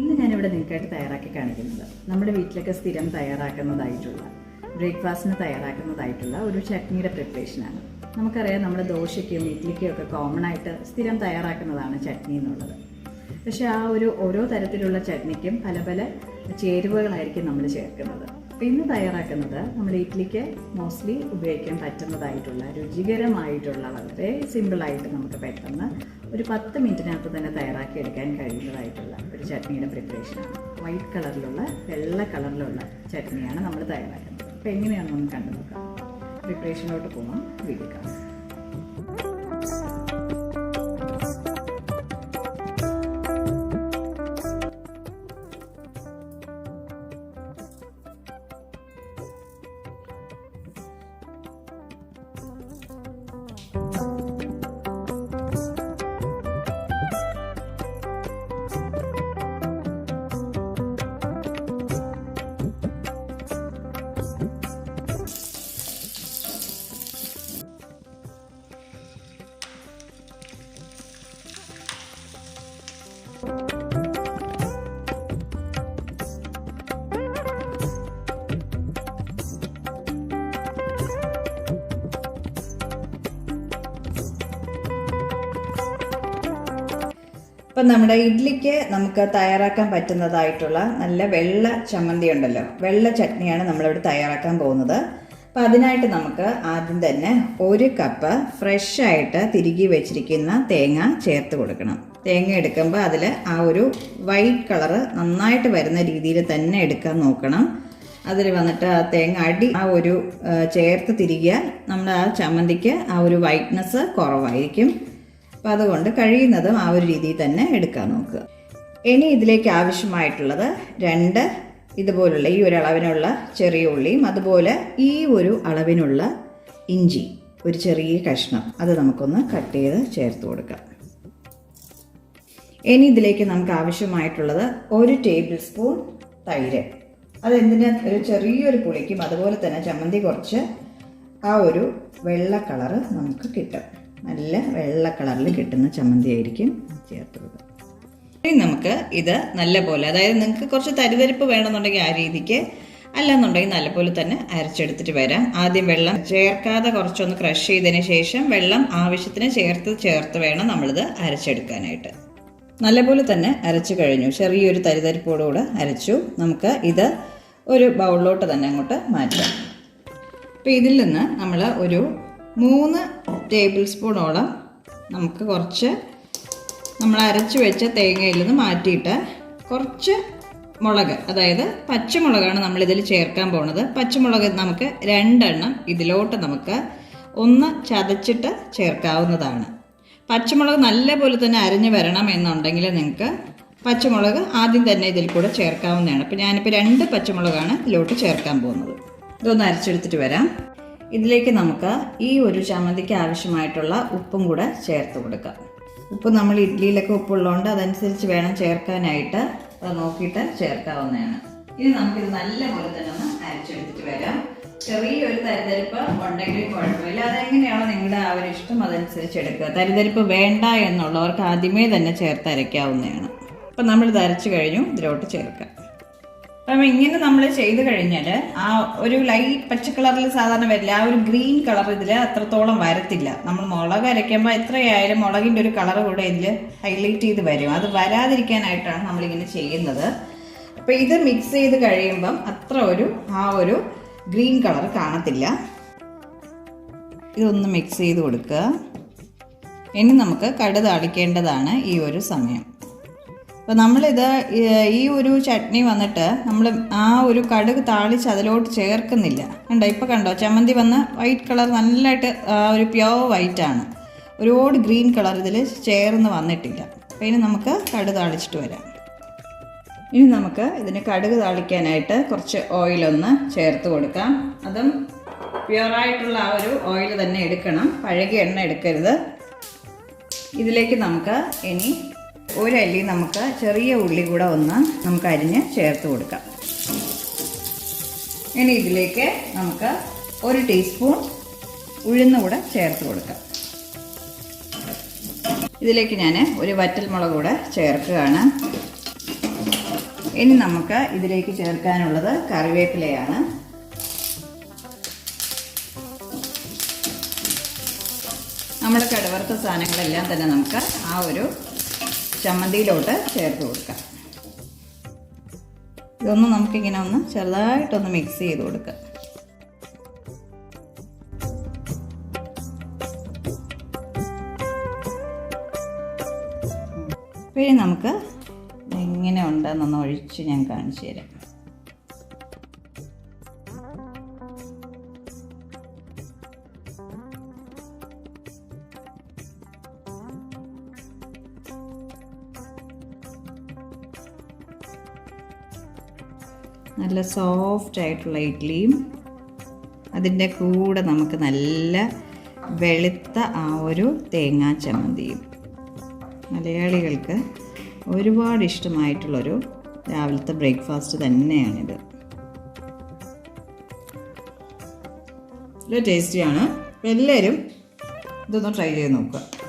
ഇന്ന് ഞാനിവിടെ നിങ്ങൾക്കായിട്ട് തയ്യാറാക്കി കാണിക്കുന്നത് നമ്മുടെ വീട്ടിലൊക്കെ സ്ഥിരം തയ്യാറാക്കുന്നതായിട്ടുള്ള ബ്രേക്ക്ഫാസ്റ്റിന് തയ്യാറാക്കുന്നതായിട്ടുള്ള ഒരു ചട്നിയുടെ പ്രിപ്പറേഷനാണ്. നമുക്കറിയാം നമ്മുടെ ദോശയ്ക്കും ഇഡ്ലിക്കും ഒക്കെ കോമൺ ആയിട്ട് സ്ഥിരം തയ്യാറാക്കുന്നതാണ് ചട്നി എന്നുള്ളത്. പക്ഷേ ആ ഒരു ഓരോ തരത്തിലുള്ള ചട്നിക്കും പല പല ചേരുവകളായിരിക്കും നമ്മൾ ചേർക്കുന്നത്. ഇന്ന് തയ്യാറാക്കുന്നത് നമ്മൾ ഇഡ്ലിക്ക് മോസ്റ്റ്ലി ഉപയോഗിക്കാൻ പറ്റുന്നതായിട്ടുള്ള രുചികരമായിട്ടുള്ള വളരെ സിമ്പിളായിട്ട് നമുക്ക് പെട്ടെന്ന് ഒരു പത്ത് മിനിറ്റിനകത്ത് തന്നെ തയ്യാറാക്കി എടുക്കാൻ കഴിയുന്നതായിട്ടുള്ള ഒരു ചട്നിയുടെ പ്രിപ്പറേഷനാണ് വൈറ്റ് കളറിലുള്ള വെള്ള കളറിലുള്ള ചട്നിയാണ് നമ്മൾ തയ്യാറാക്കുന്നത്. അപ്പോൾ എങ്ങനെയാണെന്ന് നമുക്ക് കണ്ടു നോക്കാം പ്രിപ്പറേഷനിലോട്ട് പോകാം വീഡിയോ ഇപ്പം നമ്മുടെ ഇഡ്ലിക്ക് നമുക്ക് തയ്യാറാക്കാൻ പറ്റുന്നതായിട്ടുള്ള നല്ല വെള്ള ചമ്മന്തി ഉണ്ടല്ലോ. വെള്ള ചട്നിയാണ് നമ്മളിവിടെ തയ്യാറാക്കാൻ പോകുന്നത്. അപ്പം അതിനായിട്ട് നമുക്ക് ആദ്യം തന്നെ ഒരു കപ്പ് ഫ്രഷ് ആയിട്ട് തിരികെ വെച്ചിരിക്കുന്ന തേങ്ങ ചേർത്ത് കൊടുക്കണം. തേങ്ങ എടുക്കുമ്പോൾ അതിൽ ആ ഒരു വൈറ്റ് കളറ് നന്നായിട്ട് വരുന്ന രീതിയിൽ തന്നെ എടുക്കാൻ നോക്കണം. അതിൽ വന്നിട്ട് ആ തേങ്ങ അടി ആ ഒരു ചേർത്ത് തിരികിയാൽ നമ്മുടെ ആ ചമ്മന്തിക്ക് ആ ഒരു വൈറ്റ്നസ് കുറവായിരിക്കും. അപ്പം അതുകൊണ്ട് കഴിയുന്നതും ആ ഒരു രീതിയിൽ തന്നെ എടുക്കാൻ നോക്കുക. ഇനി ഇതിലേക്ക് ആവശ്യമായിട്ടുള്ളത് രണ്ട് ഇതുപോലുള്ള ഈ ഒരു അളവിനുള്ള ചെറിയ ഉള്ളിയും അതുപോലെ ഈ ഒരു അളവിനുള്ള ഇഞ്ചി ഒരു ചെറിയ കഷ്ണം. അത് നമുക്കൊന്ന് കട്ട് ചെയ്ത് ചേർത്ത് കൊടുക്കാം. ഇനി ഇതിലേക്ക് നമുക്ക് ആവശ്യമായിട്ടുള്ളത് ഒരു ടേബിൾ സ്പൂൺ തൈര്. അതെന്തിനാ? ഒരു ചെറിയൊരു പുളിക്കും അതുപോലെ തന്നെ ചമ്മന്തി കുറച്ച് ആ ഒരു വെള്ള കളറ് നമുക്ക് കിട്ടും. നല്ല വെള്ള കളറിൽ കിട്ടുന്ന ചമ്മന്തി ആയിരിക്കും ചേർത്തത്. ഇനി നമുക്ക് ഇത് നല്ല പോലെ അതായത് നിങ്ങൾക്ക് കുറച്ച് തരിതരിപ്പ് വേണമെന്നുണ്ടെങ്കിൽ ആ രീതിക്ക് അല്ലെന്നുണ്ടെങ്കിൽ നല്ലപോലെ തന്നെ അരച്ചെടുത്തിട്ട് വരാം. ആദ്യം വെള്ളം ചേർക്കാതെ കുറച്ചൊന്ന് ക്രഷ് ചെയ്തതിന് ശേഷം വെള്ളം ആവശ്യത്തിന് ചേർത്ത് ചേർത്ത് വേണം നമ്മളിത് അരച്ചെടുക്കാനായിട്ട്. നല്ലപോലെ തന്നെ അരച്ചു കഴിഞ്ഞു. ചെറിയൊരു തരിതരിപ്പോടുകൂടെ അരച്ചു. നമുക്ക് ഇത് ഒരു ബൗളിലോട്ട് തന്നെ അങ്ങോട്ട് മാറ്റാം. അപ്പോൾ ഇതിൽ നിന്ന് നമ്മൾ ഒരു മൂന്ന് ടേബിൾ സ്പൂണോളം നമുക്ക് കുറച്ച് നമ്മൾ അരച്ചു വെച്ച തേങ്ങയിൽ നിന്ന് മാറ്റിയിട്ട് കുറച്ച് മുളക് അതായത് പച്ചമുളകാണ് നമ്മളിതിൽ ചേർക്കാൻ പോണത്. പച്ചമുളക് നമുക്ക് രണ്ടെണ്ണം ഇതിലോട്ട് നമുക്ക് ഒന്ന് ചതച്ചിട്ട് ചേർക്കാവുന്നതാണ്. പച്ചമുളക് നല്ലപോലെ തന്നെ അരഞ്ഞ് വരണം എന്നുണ്ടെങ്കിൽ നിങ്ങൾക്ക് പച്ചമുളക് ആദ്യം തന്നെ ഇതിൽ കൂടെ ചേർക്കാവുന്നതാണ്. അപ്പോൾ ഞാനിപ്പോൾ രണ്ട് പച്ചമുളകാണ് ഇതിലോട്ട് ചേർക്കാൻ പോകുന്നത്. ഇതൊന്ന് അരച്ചെടുത്തിട്ട് വരാം. ഇതിലേക്ക് നമുക്ക് ഈ ഒരു ചമ്മന്തിക്ക് ആവശ്യമായിട്ടുള്ള ഉപ്പും കൂടെ ചേർത്ത് കൊടുക്കാം. ഉപ്പ് നമ്മൾ ഇഡ്ഡലിയിലൊക്കെ ഉപ്പുള്ളതുകൊണ്ട് അതനുസരിച്ച് വേണം ചേർക്കാനായിട്ട്. അത് നോക്കിയിട്ട് ചേർക്കാവുന്നതാണ്. ഇനി നമുക്കിത് നല്ലപോലെ തന്നെ ഒന്ന് അരച്ചെടുത്തിട്ട് വരാം. ചെറിയൊരു തരിതരിപ്പ് ഉണ്ടെങ്കിൽ കുഴപ്പമില്ല. അതെങ്ങനെയാണോ നിങ്ങളുടെ ആ ഒരു ഇഷ്ടം അതനുസരിച്ച് എടുക്കുക. തരിതരിപ്പ് വേണ്ട എന്നുള്ളവർക്ക് ആദ്യമേ തന്നെ ചേർത്ത് അരയ്ക്കാവുന്നതാണ്. അപ്പം നമ്മൾ അരച്ചു കഴിഞ്ഞു ഇതിലോട്ട് ചേർക്കാം അപ്പം ഇങ്ങനെ നമ്മൾ ചെയ്ത് കഴിഞ്ഞാൽ ആ ഒരു ലൈറ്റ് പച്ച കളറിൽ സാധാരണ വരില്ല. ആ ഒരു ഗ്രീൻ കളർ ഇതിൽ അത്രത്തോളം വരത്തില്ല. നമ്മൾ മുളക് അരയ്ക്കുമ്പോൾ എത്രയായാലും മുളകിന്റെ ഒരു കളർ കൂടെ ഇതിൽ ഹൈലൈറ്റ് ചെയ്ത് വരും. അത് വരാതിരിക്കാനായിട്ടാണ് നമ്മളിങ്ങനെ ചെയ്യുന്നത്. അപ്പോൾ ഇത് മിക്സ് ചെയ്ത് കഴിയുമ്പം അത്ര ഒരു ആ ഒരു ഗ്രീൻ കളർ കാണത്തില്ല. ഇതൊന്ന് മിക്സ് ചെയ്ത് കൊടുക്കുക. ഇനി നമുക്ക് കടു താളിക്കേണ്ടതാണ് ഈ ഒരു സമയം. അപ്പോൾ നമ്മളിത് ഈ- ഒരു ചട്നി വന്നിട്ട് നമ്മൾ ആ ഒരു കടുക് താളിച്ച് അതിലോട്ട് ചേർക്കുന്നില്ല. കണ്ടോ? ഇപ്പോൾ കണ്ടോ? ചമ്മന്തി വന്ന് വൈറ്റ് കളർ നല്ലതായിട്ട് ഒരു പ്യോർ വൈറ്റ് ആണ്. ഒരുപാട് ഗ്രീൻ കളർ ഇതിൽ ചേർന്ന് വന്നിട്ടില്ല. അപ്പോൾ ഇനി നമുക്ക് കടുത് താളിച്ചിട്ട് വരാം. ഇനി നമുക്ക് ഇതിന് കടുക് താളിക്കാനായിട്ട് കുറച്ച് ഓയിലൊന്ന് ചേർത്ത് കൊടുക്കാം. അതും പ്യുവറായിട്ടുള്ള ആ ഒരു ഓയിൽ തന്നെ എടുക്കണം. പഴകിയ എണ്ണ എടുക്കരുത്. ഇതിലേക്ക് നമുക്ക് ഇനി ഒരല്ലി നമുക്ക് ചെറിയ ഉള്ളി കൂടെ ഒന്ന് നമുക്ക് അരിഞ്ഞ് ചേർത്ത് കൊടുക്കാം. ഇനി ഇതിലേക്ക് നമുക്ക് ഒരു ടീസ്പൂൺ ഉഴുന്ന് കൂടെ ചേർത്ത് കൊടുക്കാം. ഇതിലേക്ക് ഞാൻ ഒരു വറ്റൽ മുളക് കൂടെ ചേർക്കുകയാണ്. ഇനി നമുക്ക് ഇതിലേക്ക് ചേർക്കാനുള്ളത് കറിവേപ്പിലയാണ്. നമ്മുടെ കടവറുത്ത സാധനങ്ങളെല്ലാം തന്നെ നമുക്ക് ആ ഒരു ചമ്മന്തിയിലോട്ട് ചേർത്ത് കൊടുക്കാം. ഇതൊന്ന് നമുക്കിങ്ങനെ ഒന്ന് ചെറുതായിട്ടൊന്ന് മിക്സ് ചെയ്ത് കൊടുക്കാം. പിന്നെ നമുക്ക് ഉണ്ടെന്നൊന്ന് ഒഴിച്ച് ഞാൻ കാണിച്ചു തരാം. നല്ല സോഫ്റ്റ് ആയിട്ടുള്ള ഇഡ്ഡലിയും അതിന്റെ കൂടെ നമുക്ക് നല്ല വെളുത്ത ആ ഒരു തേങ്ങാ ചമ്മന്തിയും. മലയാളികൾക്ക് ഒരുപാട് ഇഷ്ടമായിട്ടുള്ളൊരു രാവിലത്തെ ബ്രേക്ക്ഫാസ്റ്റ് തന്നെയാണിത്. നല്ല ടേസ്റ്റിയാണ്. എല്ലാവരും ഇതൊന്ന് ട്രൈ ചെയ്ത് നോക്കുക.